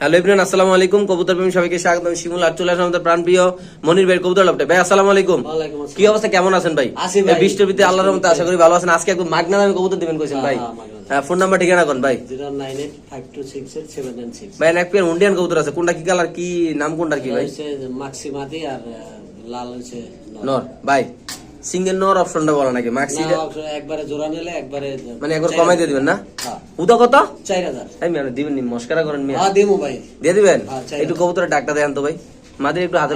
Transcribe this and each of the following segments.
Hello Ibrahim আসসালামু আলাইকুম। কবুতর প্রেমী সবাইকে স্বাগত। শিমুল আর চলে আসলাম আমাদের প্রাণ প্রিয় মনির ভাই কবুতর লাভটা ভাই আসসালামু আলাইকুম। কি অবস্থা? কেমন আছেন ভাই? বৃষ্টির ভিতরে আল্লাহর রহমতে আশা করি ভালো আছেন। আজকে একদম মাগনা দামে কবুতর দিবেন কইছেন ভাই। হ্যাঁ, দামে। হ্যাঁ ফোন নাম্বার ঠিকানা কোন ভাই? ভাই এক পেয়ার ইন্ডিয়ান কবুতর আছে। কোনটা কি কালার কি নাম কোনটা কি ভাই? মাক্সিমাতি আর লাল হচ্ছে। নর। ভাই সিঙ্গেল নেওয়ার অপশনটা বলা নাকি? ম্যাক্সি একবারে জোড়া নিলে একবারে মানে একবার কমাই দিয়ে দিবেন না? হ্যাঁ, উদা কত? চার হাজার। এই দিবেন নি মস্কারা করেন মিয়া। হ্যাঁ দেবো ভাই। দিয়ে দিবেন? হ্যাঁ, একটু। কবুতরের ডাকটা দেন তো ভাই। মাদের একটু হাতে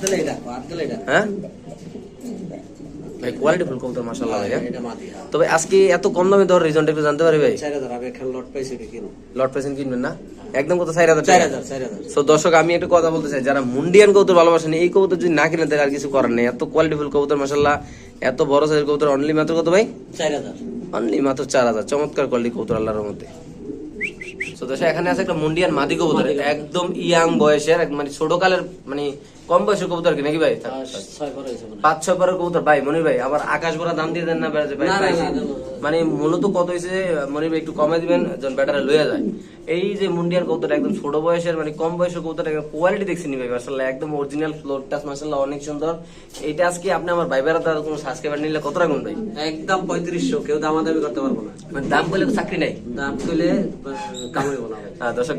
দিলে এটা হাত দিলে এটা হ্যাঁ? ভাই কোয়ালিটি ফুল কবুতর মাশাআল্লাহ ভাই। তবে আজকে এত কম দামে দেওয়ার রিজনটা একটু জানতে পারি ভাই চার হাজার আমি এখানে লট পাইছি লট পেসেন্ট কিনবেন না? একদম কত? চার হাজার চার টাকা হাজার চার হাজার। সো দর্শক আমি একটা কথা বলতে চাই যারা মুন্ডিয়ান কবুতর ভালোবাসেন এই কবুতর যদি না তাহলে আর কিছু করার নেই। এত কোয়ালিটি ফুল কবুতর মাশাআল্লাহ এত বড় সাইজের কবুতর অনলি মাত্র কত ভাই? চার হাজার। অনলি মাত্র চার হাজার। চমৎকার কোয়ালিটি কবুতর আল্লাহর মধ্যে তো দর্শক এখানে আছে একটা মুন্ডিয়ান মাদি কবুতর একদম ইয়াং বয়সের মানে ছোট কালের মানে কম বয়সের কবুতর কি নাকি ভাই? পাঁচ ছয় পরে পরের কবুতর। ভাই মনির ভাই আবার আকাশ ভরা দাম দিয়ে দেন না বেড়াতে ভাই মানে মূলত কত হয়েছে মনির একটু কমে দিবেন যখন ব্যাটারে লইয়া যায়। এই যে মুন্ডিয়ান কবুতর একদম ছোট বয়সের মানে কম বয়সের কবুতর কোয়ালিটি দেখছি নি ভাই মাসাল্লাহ একদম অরিজিনাল ফ্লোর টাচ মাসাল্লাহ অনেক সুন্দর। এইটা আজকে আপনি আমার ভাই বেড়াতে কোনো সাবস্ক্রাইবার নিলে কত রাখুন ভাই? একদম পঁয়ত্রিশশো কেউ দাম দামাদামি করতে পারব না। মানে দাম করলে চাকরি নাই। দাম তুলে কামাইবো না হ্যাঁ, দর্শক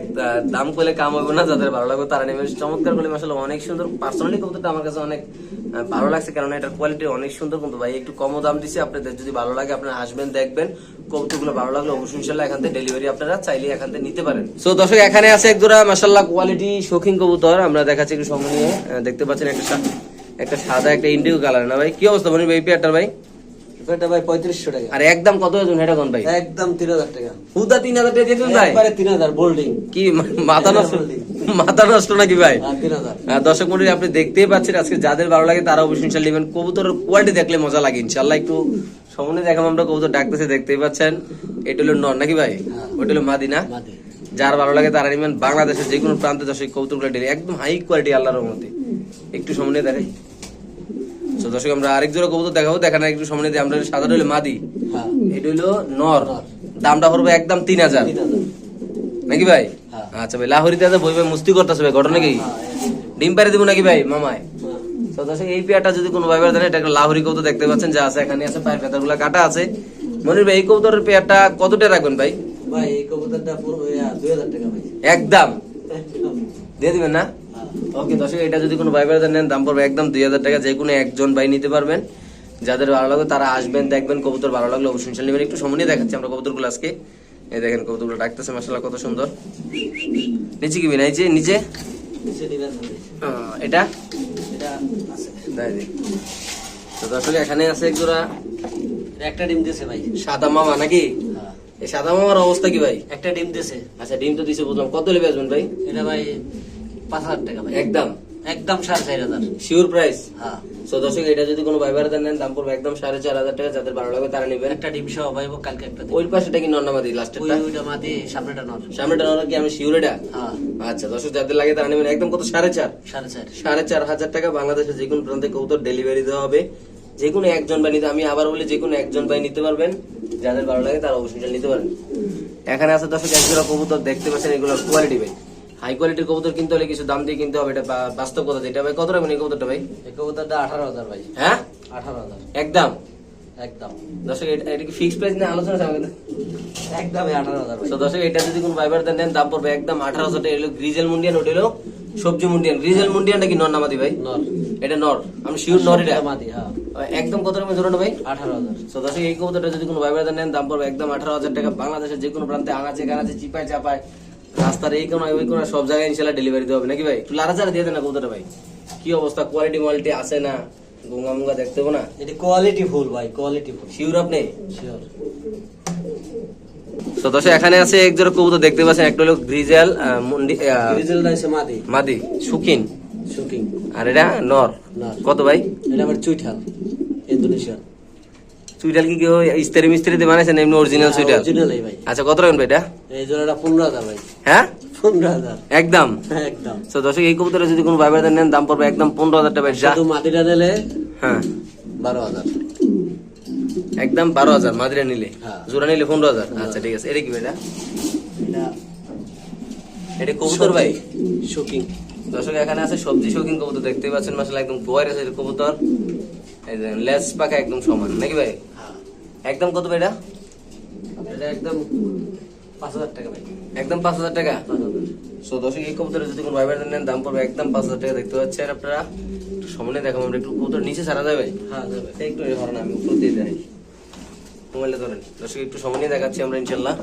দাম করলে কাম হবে না যাদের ভালো লাগবে তারা নেবে। চমৎকার করলে আসলে অনেক সুন্দর। পার্সোনালি কবুতরটা আমার কাছে অনেক ভালো লাগছে কারণ এটার কোয়ালিটি অনেক সুন্দর কিন্তু ভাই একটু কম দাম দিচ্ছে আপনাদের যদি ভালো লাগে আপনারা আসবেন দেখবেন। কবুতরগুলো ভালো লাগলে অবশ্যই ইনশাল্লাহ এখান থেকে ডেলিভারি আপনারা চাইলে এখান থেকে নিতে পারেন। সো দর্শক এখানে আছে এক জোড়া মাসাল্লাহ কোয়ালিটি শৌখিন কবুতর। আমরা দেখাচ্ছি একটু সময় নিয়ে। দেখতে পাচ্ছেন একটা একটা সাদা একটা ইন্ডিগো কালার না ভাই? কি অবস্থা মানে এই পেয়ারটার ভাই? এটা ভাই পঁয়ত্রিশশো টাকা। আর একদম কত ওজন এটা কোন ভাই? একদম তিন হাজার টাকা। হুদা তিন হাজার টাকা দিয়ে ভাই? একবারে তিন হাজার বোল্ডিং কি মাথা নষ্ট মাথা নাকি ভাই? দর্শক মন্ডলী আপনি দেখতেই পাচ্ছেন আজকে যাদের ভালো লাগে তারা অবশ্যই ইনশাল্লাহ নেবেন কবুতরের কোয়ালিটি দেখলে মজা লাগে ইনশাল্লাহ একটু সামনে দেখাম আমরা কবুতর ডাকতেছে দেখতেই পাচ্ছেন। এটা হলো নর নাকি ভাই? হ্যাঁ। ওটা হলো মাদিনা মাদি। যার ভালো লাগে তারা নেবেন বাংলাদেশের যে কোনো প্রান্তে দর্শক কবুতর কোয়ালিটি একদম হাই কোয়ালিটি আল্লাহর মধ্যে একটু সামনে দেখাই। তো দর্শক আমরা আরেক জোড়া কবুতর দেখাবো দেখানো একটু সামনে দিয়ে আমরা সাদা হলো মাদি। হ্যাঁ। এটা হলো নর। দামটা পড়বে একদম তিন হাজার। নাকি ভাই? হ্যাঁ। আচ্ছা ভাই লাহোরিতে আছে বই ভাই মুস্তি করতেছে ভাই ঘটনা কি? ডিম পারে দিব নাকি ভাই মামায়। তো দর্শক এই পেয়ারটা যদি কোনো ভাইবার জানে এটা একটা লাহোরি কবুতর দেখতে পাচ্ছেন যা আছে এখানে আছে পায়ের ফেদারগুলো কাটা আছে। মনির ভাই এই কবুতরের পেয়ারটা কতটা রাখবেন ভাই? ভাই এই কবুতরটা পুরো দুই হাজার টাকা ভাই। একদম। দিয়ে দিবেন না। ওকে দর্শক এটা যদি কোনো ভাইবার নেন দাম পড়বে একদম দুই হাজার টাকা যে কোনো একজন ভাই নিতে পারবেন। যাদের ভালো লাগবে তারা আসবেন দেখবেন কবুতর ভালো লাগলে অবশ্যই ইনশাল্লাহ নেবেন। একটু সময় নিয়ে দেখাচ্ছি আমরা কবুতরগুলো আজকে। এই দেখেন কবুতরগুলো ডাকতেছে মাসাল্লাহ কত সুন্দর। নিচে কি বিনা নিচে? নিচে এটা? এটা আছে। তাই তো আসলে এখানে আছে এক জোড়া। একটা ডিম দিয়েছে ভাই। সাদা মামা নাকি? হ্যাঁ। এই সাদা মামার অবস্থা কি ভাই? একটা ডিম দিয়েছে। আচ্ছা ডিম তো দিছে বুঝলাম কত লেবে আসবেন ভাই? এটা ভাই পাঁচ হাজার টাকা ভাই। একদম? একদম সাড়ে চার হাজার। শিওর প্রাইস হ্যাঁ। তো দর্শক এটা যদি কোনো ভাই নেন দাম পড়বে একদম সাড়ে চার হাজার টাকা যাদের ভালো লাগবে তারা নেবেন। একটা ডিম সহ ভাই কালকে একটা ওই পাশেটা কি লাস্টের ওইটা মাদি সামনেটা নর। সামনেটা নর কি আমি শিওর এটা? হ্যাঁ। আচ্ছা দর্শক যাদের লাগে তারা নেবেন। একদম কত? সাড়ে চার। সাড়ে চার। সাড়ে চার হাজার টাকা বাংলাদেশের যে কোনো প্রান্তে কবুতর ডেলিভারি দেওয়া হবে। যে কোনো একজন ভাই নিতে আমি আবার বলি যে কোনো একজন ভাই নিতে পারবেন। যাদের ভালো লাগে তারা অবশ্যই নিতে পারেন। এখানে আছে দর্শক এক জোড়া কবুতর দেখতে পাচ্ছেন এগুলোর কোয়ালিটি ভাই। হাই কোয়ালিটির কবুতর কিনতে হলে কিছু দাম দিয়ে কিনতে হবে এটা বাস্তব কথা যেটা ভাই। কত রাখবেন এই কবুতরটা ভাই? এই কবুতরটা আঠারো হাজার ভাই। হ্যাঁ? আঠারো হাজার। একদম? একদম। দর্শক এটা কি ফিক্স প্রাইস নিয়ে আলোচনা আঠারো হাজার ভাই। তো দর্শক এটা যদি কোনো ভাইবার নেন দাম পড়বে একদম আঠারো হাজার টাকা। এলো গ্রিজেল মুন্ডিয়ান ওটা হলো সবজি মুন্ডিয়ান গ্রিজেল মুন্ডিয়ানটা কি নর নামাদি ভাই? নর। এটা নর। আমি শিওর নর এটা। মাদি হ্যাঁ। একদম কত রকমের ধরুন ভাই? আঠারো হাজার। তো দর্শক এই কবুতরটা যদি কোনো ভাইবার দাম পড়বে একদম আঠারো হাজার টাকা। বাংলাদেশের যে কোনো প্রান্তে আনাচে কানাচে চিপায় চাপায় রাস্তার এই কোনো ওই কোনো সব জায়গায় ইনশাল্লাহ ডেলিভারি দেওয়া হবে। নাকি ভাই? একটু লারা চারা দিয়ে দেন না কবুতরটা ভাই। কি অবস্থা? কোয়ালিটি মোয়ালিটি আছে না? গঙ্গা মুঙ্গা দেখতে না? এটি কোয়ালিটি ফুল ভাই কোয়ালিটি ফুল। শিওর আপনি? শিওর তো দর্শক এখানে আছে এক জোড়া কবুতর দেখতে পাচ্ছেন একটা হলো গ্রিজেল মুন্ডি মাদি। মাদি সুকিন। শুটিং আর এটা নর। কত ভাই? এটা আবার চুইঠাল ইন্দোনেশিয়ান সুইটাল কি কেউ ইস্তারি মিস্ত্রি দিয়ে বানাইছেন এমনি অরিজিনাল ভাই। আচ্ছা কত রাখবেন এটা? এই জোড়াটা পনেরো হাজার ভাই। হ্যাঁ? পনেরো হাজার। একদম? একদম। তো দর্শক এই কবুতরে যদি কোনো ভাই নেন দাম পড়বে একদম পনেরো হাজার টাকা। শুধু মাদিটা নিলে হ্যাঁ। বারো হাজার। একদম বারো হাজার মাদিরা নিলে? হ্যাঁ। জোড়া নিলে পনেরো হাজার? আচ্ছা ঠিক আছে। এটা কি এটা? কবুতর ভাই? শুকিং। দর্শক এখানে আছে সবজি শৌখিন কবুতর দেখতে পাচ্ছেন মাসাল একদম গোয়ার আছে কবুতর। লেস পাকা একদম সমান নাকি ভাই? হ্যাঁ একদম কত ভাই এটা এটা একদম পাঁচ হাজার টাকা ভাই। একদম পাঁচ হাজার টাকা? সো দর্শক এই কবুতরের যদি কোনো ভাইবার নেন দাম পড়বে একদম পাঁচ হাজার টাকা। দেখতে পাচ্ছেন আপনারা একটু সামনে দেখাবো আমরা একটু কবুতর নিচে ছাড়া যাবে? হ্যাঁ যাবে। একটু ধরেন আমি উপর দিয়ে দেখাই। মোবাইলে ধরেন। দর্শক একটু সামনে দেখাচ্ছি আমরা ইনশাল্লাহ।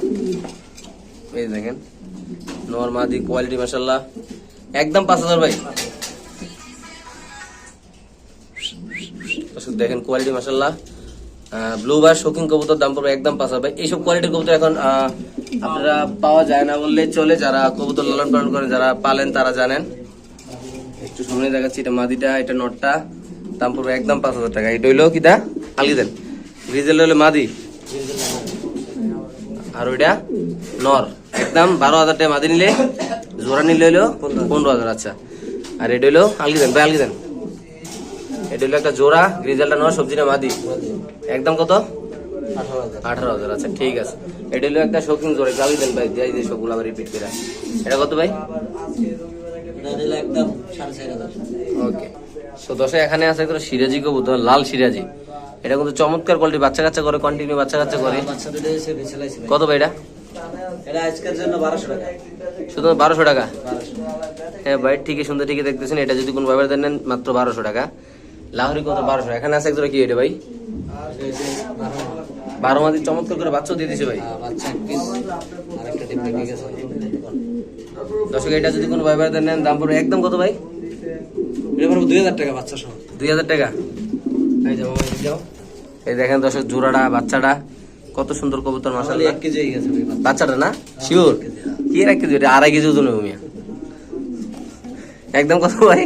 এই দেখেন নোয়ার মাদি কোয়ালিটি মাসাল্লাহ একদম পাঁচ হাজার ভাই। দেখেন কোয়ালিটি মাসাল্লাহ ব্লু বার শৌখিন কবুতর দাম পড়বে, একদম পাঁচ হাজার। এইসব কোয়ালিটির কবুতর এখন আপনারা পাওয়া যায় না বললে চলে। যারা কবুতর লালন পালন করেন, যারা পালেন, তারা জানেন। একটু সামনে দেখাচ্ছি, এটা মাদিটা, এটা নটটা। দাম পড়বে একদম পাঁচ হাজার টাকা। এটা হইল কিটা আলি দেন। গ্রিজেল হইল মাদি। আর ওইটা নর। একদম বারো হাজার টাকা মাদি নিলে, জোড়া নিলে হইল পনেরো হাজার আচ্ছা। আর এটা হইল আলগি দেন। ভাই, আলগি দেন। এটা হইল একটা জোড়া গ্রিজেলটা নর সবজিটা মাদি? একদম কত? আঠারো হাজার। আচ্ছা ঠিক আছে। এটা হইল একটা শৌখিন জোড়া আলগি দেন ভাই দিয়ে দিয়ে সবগুলো আবার রিপিট করে। এটা কত ভাই? ওকে সো দশে এখানে আছে একটা সিরাজি কবুতর লাল সিরাজি। এটা কিন্তু চমৎকার কোয়ালিটি বাচ্চা কাচ্চা করে কন্টিনিউ বাচ্চা কাচ্চা করে। ভাই। কত ভাই এটা? এটা বারোশো টাকা। শুধু বারোশো টাকা? হ্যাঁ ভাই ঠিকই সুন্দর ঠিকই দেখতেছেন। এটা যদি কোনো ব্যবহার দেন মাত্র বারোশো টাকা। লাহরি কত? বারোশো। এখানে আছে একজোড়া কি এটা ভাই? বারো মাদি চমৎকার করে বাচ্চাও দিয়ে দিছে ভাই। বাচ্চা এক গেছে। দর্শক এটা যদি কোনো ব্যবহার দেন নেন দাম পড়বে একদম কত ভাই? দুই হাজার টাকা বাচ্চা সহ। দুই হাজার টাকা। এই যাও যাও এই দেখেন দর্শক জোড়াটা বাচ্চাটা কত সুন্দর কবুতর এক কেজি হয়ে গেছে বাচ্চাটা না? শিওর কি রাখতে এটা আড়াই কেজি ওজন হবে একদম কত ভাই।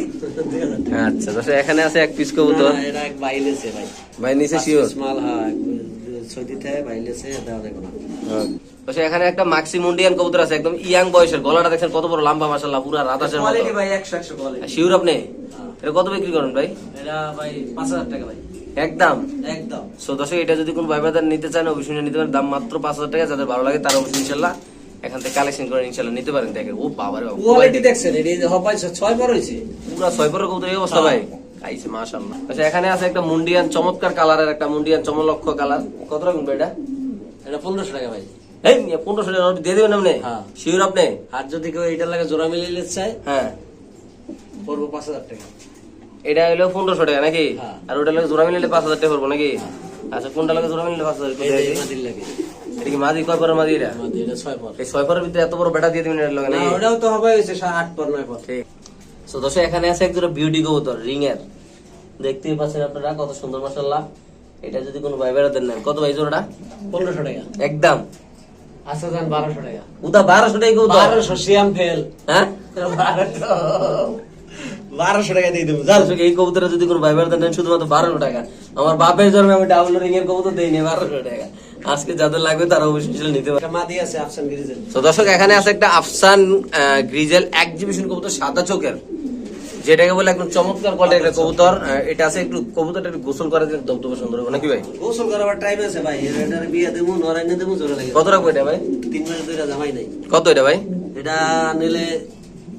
আচ্ছা দর্শক এখানে আছে এক পিস কবুতর। এটা এক বাইলেছে ভাই। ভাই নিচে শিওর? মাল হ্যাঁ সৌদিতে বাইলেছে না। এখানে একটা মাক্সি মুন্ডিয়ান কবুতর আছে একদম ইয়াং বয়সের। গলাটা দেখছেন কত বড় লম্বা মাসাল্লাহ পুরো রাতাসের মতো। কোয়ালিটি ভাই একশো একশো কোয়ালিটি শিওর আপনি? এটা কত বিক্রি করেন ভাই? এটা ভাই পাঁচ হাজার টাকা ভাই। একদম? একদম। সো দর্শক এটা যদি কোনো ভাইবাদার নিতে চান অবশ্যই নিতে পারেন। দাম মাত্র পাঁচ হাজার টাকা যাদের ভালো লাগে তারা অবশ্যই ইনশাল্লাহ এখান থেকে কালেকশন করে ইনশাল্লাহ নিতে পারেন। দেখেন ও বাবারে বাবা। কোয়ালিটি দেখছেন এটা হবাই ছয় পর হয়েছে। পুরো ছয় পরের কবুতর এই অবস্থা ভাই। খাইছে মাশাআল্লাহ। আচ্ছা এখানে আছে একটা মুন্ডিয়ান চমৎকার কালারের একটা মুন্ডিয়ান চমলক্ষ কালার কত রকম এটা? এটা পনেরোশো টাকা ভাই। এই পনেরোশো টাকা নোট দিয়ে দেবেন আপনি? হ্যাঁ। শিওর আপনি? আর যদি কেউ এটার লাগে জোড়া মিলিয়ে নিতে চায় হ্যাঁ। পড়ব পাঁচ হাজার টাকা। এটা হলো পনেরোশো টাকা নাকি? হ্যাঁ। আর ওটা লাগে জোড়া মিলিয়ে পাঁচ হাজার টাকা পড়ব নাকি? আচ্ছা কোনটা লাগে জোড়া মিলিয়ে পাঁচ হাজার এই মাদির লাগে। এটা কি মাদি কয় পরের মাদি এটা? এটা ছয় পর। এই ছয় পরের ভিতরে এত বড় বেটা দিয়ে দিবেন এর লগে না ওটাও তো হবে হয়েছে সা- আট পর নয় পর। ঠিক। সো দর্শক এখানে আছে একজোড়া বিউটি কবুতর রিং এর দেখতেই পাচ্ছেন আপনারা কত সুন্দর মাশাআল্লাহ। এটা যদি কোনো ভাই বেড়াতেন নেন কত ভাই জোড়াটা? পনেরোশো টাকা। একদম। আচ্ছা যান বারোশো টাকা। উদা বারোশো টাকা বারোশো সিয়াম ফেল। হ্যাঁ? বারোশো। টাকা দিয়ে দেবো এই কবুতরে যদি কোনো শুধুমাত্র বারোশো টাকা। আমার বাপের জন্মে আমি ডাবল রিং এর কবুতর দেইনি বারোশো টাকা। আজকে যাদের লাগবে তারা অবশ্যই নিতে পারে। মাদি আছে আফসান গিরিজেন তো দর্শক এখানে আছে একটা আফসান গ্রিজেল এক্সিবিশন কবুতর সাদা চোখের। যেটাকে বলে একদম চমৎকার কোয়ালিটির একটা কবুতর। এটা আছে একটু কবুতরটা একটু গোসল করা দিলে দবদবে সুন্দর হবে নাকি ভাই? গোসল করাবার টাইম আছে ভাই বিয়ে দেবো নরাইনে দেবো জোরে লাগে। কত রাখব এটা ভাই? তিন মাস জামাই নাই। কত এটা ভাই? এটা নিলে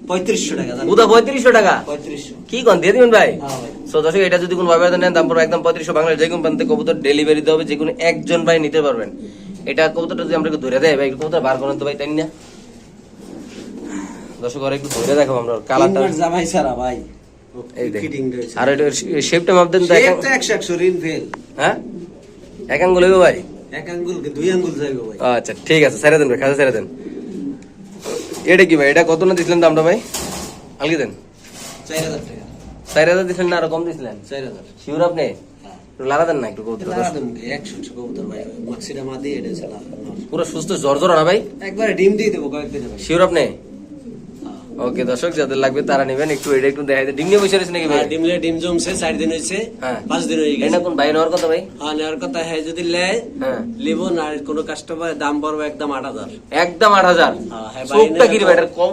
পঁয়ত্রিশশো টাকা জান পঁয়ত্রিশশো টাকা? কি কন? দিয়ে দিবেন ভাই? সো দর্শক এটা যদি কোনো ভাবে নেন দাম পড়বে একদম পঁয়ত্রিশশো বাংলার যে কোনো প্রান্তে কবুতর ডেলিভারি দিতে হবে যে কোনো একজন ভাই নিতে পারবেন। এটা কবুতরটা যদি আমরা একটু ধরে দেয় ভাই কবুতর বার করেন তো ভাই তাই না? দর্শক আর একটু ধরে দেখাবো আমরা কালারটা জামাই ছাড়া ভাই। এই দেখ ফিটিং রয়েছে আর এটা শেপটা মাপ দেন তো এক একশো একশো ঋণ ফেল হ্যাঁ? এক আঙ্গুল হইবো ভাই? এক আঙ্গুল দুই আঙ্গুল যাইব ভাই। আচ্ছা ঠিক আছে ছেড়ে দেন ভাই খাজা ছেড়ে দেন। এটা কি ভাই? এটা কত না দিছিলেন দামটা ভাই? আলগে দেন। চার হাজার টাকা। চার হাজার দিছিলেন না আরও কম দিছিলেন? চার হাজার। শিওর আপনি? হ্যাঁ। লাগা দেন না একটু কবুতর। কবুতর ভাই মাদি এটা পুরো সুস্থ জ্বর না ভাই? একবারে ডিম দিয়ে দেবো কয়েকদিন শিওর আপনি? ওকে দর্শক যাদের লাগবে তারা নেবেন। একটু এটা একটু দেখাই ডিম নিয়ে বসে রয়েছে নাকি ভাই? হ্যাঁ, ডিম লে ডিম জমছে চার দিন হয়েছে হ্যাঁ। পাঁচ দিন হয়ে এটা কোন ভাই নেওয়ার কথা ভাই? হ্যাঁ নেওয়ার কথা হ্যাঁ যদি লেয় হ্যাঁ। লিব না আর কোনো কাস্টমার দাম পড়বে একদম আট হাজার। একদম আট হাজার? হ্যাঁ, হ্যাঁ, চোখটা কি ভাই কম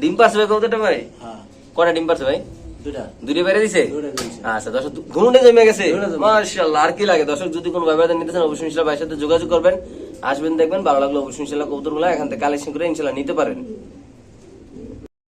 ডিম পারছে ভাই কতটা ভাই? হ্যাঁ। কটা ডিম পারছে ভাই? দুটা দুটো বাইরে দিছে? দুটা আচ্ছা দর্শক দুটো জমে গেছে। মাশাআল্লাহ আর কি লাগে? দর্শক যদি কোনো ভাই নিতে চান অবশ্যই ইনশাআল্লাহ ভাইয়ের সাথে যোগাযোগ করবেন। আসবেন দেখবেন ভালো লাগল অবশ্যই ইনশাআল্লাহ কবুতরগুলো এখান থেকে কালেকশন করে ইনশাআল্লাহ নিতে পারেন।